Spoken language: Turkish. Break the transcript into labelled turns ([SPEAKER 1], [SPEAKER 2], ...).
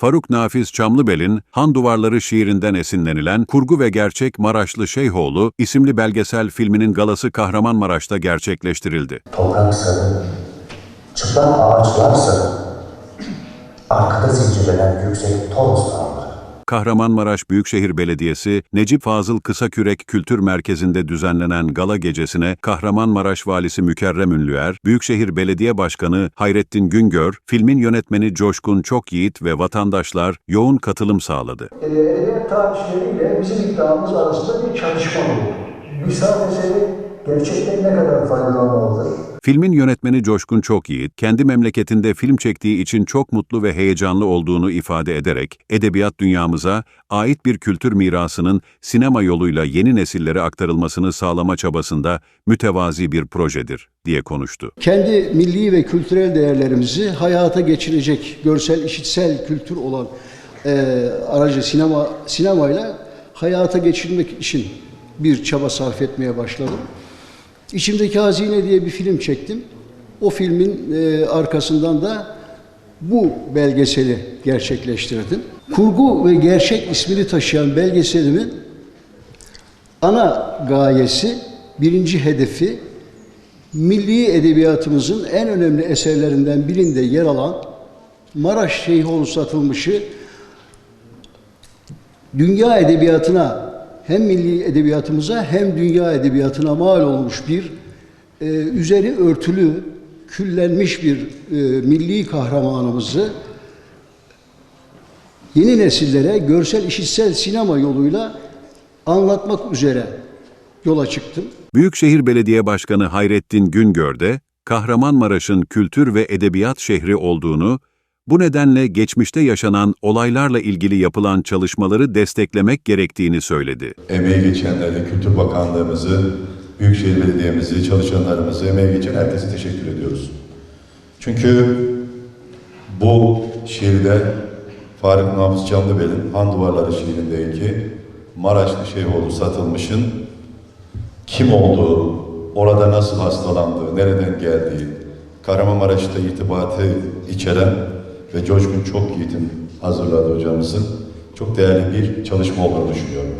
[SPEAKER 1] Faruk Nafiz Çamlıbel'in Han Duvarları şiirinden esinlenilen Kurgu ve Gerçek Maraşlı Şeyhoğlu isimli belgesel filminin galası Kahramanmaraş'ta gerçekleştirildi.
[SPEAKER 2] Toprak sarı, çıplak ağaçlar sarı, arkada zincirlenen yüksek Toros.
[SPEAKER 1] Kahramanmaraş Büyükşehir Belediyesi, Necip Fazıl Kısakürek Kültür Merkezi'nde düzenlenen gala gecesine Kahramanmaraş Valisi Mükerrem Ünlüer, Büyükşehir Belediye Başkanı Hayrettin Güngör, filmin yönetmeni Coşkun Çokyiğit ve vatandaşlar yoğun katılım sağladı.
[SPEAKER 3] e, edebiyat tarihçileriyle bizim iddiamız arasında bir çatışma oldu. Sanat eseri gerçekten ne kadar faydalanmalıdır?
[SPEAKER 1] Filmin yönetmeni Coşkun Çokyiğit, kendi memleketinde film çektiği için çok mutlu ve heyecanlı olduğunu ifade ederek, edebiyat dünyamıza ait bir kültür mirasının sinema yoluyla yeni nesillere aktarılmasını sağlama çabasında mütevazi bir projedir, diye konuştu.
[SPEAKER 4] kendi milli ve kültürel değerlerimizi hayata geçirecek görsel, işitsel kültür olan e, aracı sinema sinemayla hayata geçirmek için bir çaba sarf etmeye başladım. İçimdeki Hazine diye bir film çektim. O filmin e, arkasından da bu belgeseli gerçekleştirdim. Kurgu ve Gerçek ismini taşıyan belgeselimin ana gayesi, birinci hedefi milli edebiyatımızın en önemli eserlerinden birinde yer alan Maraş Şeyhoğlu Satılmış'ı dünya edebiyatına hem milli edebiyatımıza hem dünya edebiyatına mal olmuş bir e, üzeri örtülü, küllenmiş bir e, milli kahramanımızı yeni nesillere görsel işitsel sinema yoluyla anlatmak üzere yola çıktım.
[SPEAKER 1] Büyükşehir Belediye Başkanı Hayrettin Güngör de, Kahramanmaraş'ın kültür ve edebiyat şehri olduğunu, bu nedenle geçmişte yaşanan olaylarla ilgili yapılan çalışmaları desteklemek gerektiğini söyledi.
[SPEAKER 5] emeği geçenlere, Kültür Bakanlığımızı, Büyükşehir Belediye'mizi, çalışanlarımızı, emeği geçen herkese teşekkür ediyoruz. Çünkü bu şiirde Faruk Nafız Canlıbel'in Han Duvarları şiirindeki Maraşlı Şeyhoğlu Satılmış'ın kim olduğu, orada nasıl hastalandığı, nereden geldiği, Kahramanmaraş'ta irtibatı içeren ve Coşkun Çokyiğit'in hazırladığı hocamızın çok değerli bir çalışma olduğunu düşünüyorum.